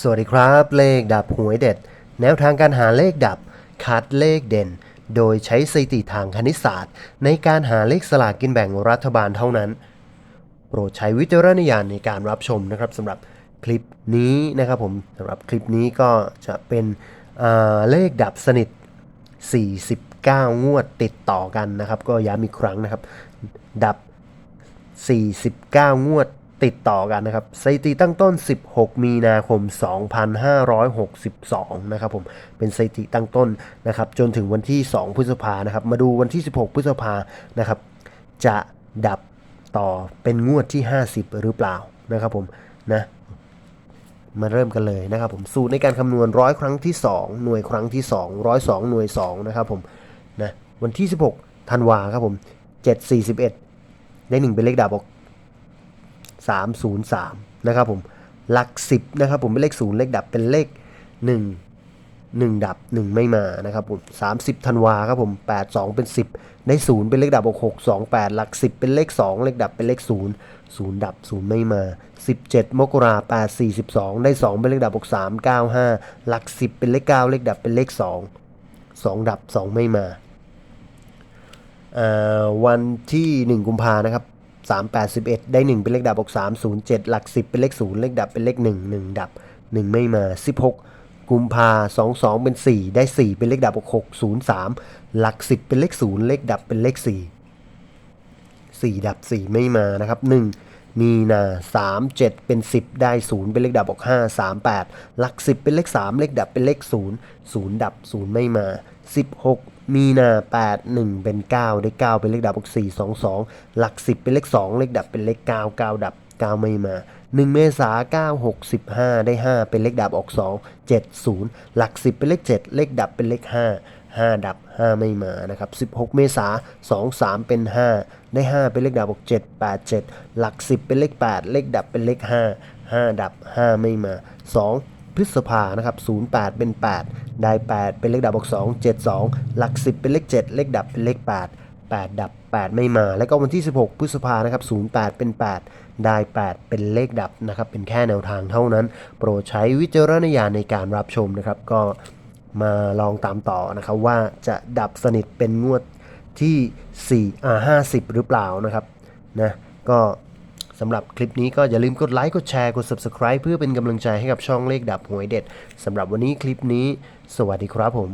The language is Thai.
สวัสดีครับ เลขดับหวยเด็ด แนวทางการหาเลขดับ คัดเลขเด่น โดยใช้สถิติทางคณิตศาสตร์ ในการหาเลขสลากกินแบ่งรัฐบาลเท่านั้น โปรดใช้วิจารณญาณในการรับชมนะครับสำหรับคลิปนี้นะครับผมสำหรับคลิปนี้ก็จะเป็นอ่าเลขดับสนิท 49 งวดติดต่อกันนะครับ ก็ย้ำอีกครั้งนะครับ ดับ 49 งวด ติดต่อกันนะครับสถิติตั้งต้น 16 มีนาคม 2562 นะครับผม เป็นสถิติตั้งต้นนะครับ จนถึงวันที่ 2 พฤษภานะครับ มาดูวันที่ 16 พฤษภานะครับ จะดับต่อเป็นงวดที่ 50 หรือเปล่านะครับผม นะ มาเริ่มกันเลยนะครับผม สูตรในการคำนวณร้อยครั้งที่ 2 หน่วยครั้งที่ 2 102 หน่วย 2 นะครับผม นะ วันที่ 16 ธันวาครับผม 741 ได้1เป็นเลขดาบออก 303 นะครับผมหลัก 10 นะครับผมเป็นเลข 0 เลขดับเป็นเลข 1 1 ดับ 1 ไม่มานะครับผม30ธันวาครับผม 82 เป็น 10 ได้ 0 เป็นเลขดับออก6 2 8 หลัก 10 เป็นเลข 2 เลขดับเป็นเลข 0 0 ดับ 0 ไม่มา 17 มกรา8 42ได้ 2 เป็นเลขดับออก3 9 5 หลัก 10 เป็นเลข 9 เลขดับเป็นเลข 2 2 ดับ 2 ไม่มาอ่าวันที่ 1 กุมภานะครับ 381 ได้ 1 เป็นเลขดับออก307 หลัก 10 เป็นเลข 0 เลขดับเป็นเลข 1 1 ดับ 1 ไม่มา 16 กุมภา22 เป็น 4 ได้ 4 เป็นเลขดับออก603 หลัก 10 เป็นเลข 0 เลขดับเป็นเลข 4 4 ดับ 4 ไม่มานะครับ 1 มีนา 3 7 เป็น 10 ได้ 0 เป็นเลขดับออก5 3 8 หลัก 10 เป็นเลข 3 เลขดับเป็นเลข 0 0 ดับ 0 ไม่มา 16 มีนา 8 1 เป็น 9 ได้ 9 เป็นเลขดับออก4 2 2 หลัก 10 เป็นเลข 2 เลขดับเป็นเลข 9 9 ดับ 9 ไม่มา 1 เมษา9 6 15 ได้ 5 เป็นเลขดับออก 2 7 0 หลัก 10 เป็นเลข 7 เลขดับเป็นเลข 5 5 ดับ 5 ไม่มานะครับ 16 เมษา2 3 เป็น 5 ได้ 5 เป็นเลขดับออก 7 8 7 หลัก 10 เป็นเลข 8 เลขดับเป็นเลข 5 5 ดับ 5 ไม่มา 2 พฤษภานะครับ08 เป็น 8 ได้ 8 เป็นเลขดับออก2 7 2 หลัก 10 เป็นเลข 7 เลขดับเป็นเลข 8 8 ดับ 8 ไม่มา แล้วก็วันที่ 16 พฤษภานะครับ08 เป็น 8 ได้ 8 เป็นเลขดับนะครับ เป็นแค่แนวทางเท่านั้น โปรดใช้วิจารณญาณในการรับชมนะครับ ก็มาลองตามต่อนะครับว่าจะดับสนิทเป็นงวดที่4อ่า50 หรือเปล่านะครับ นะ ก็ สำหรับคลิปนี้ก็อย่าลืมกดไลค์ กดแชร์ กด Subscribe เพื่อเป็นกำลังใจให้กับช่องเลขดับหวยเด็ดสำหรับวันนี้คลิปนี้ สวัสดีครับผม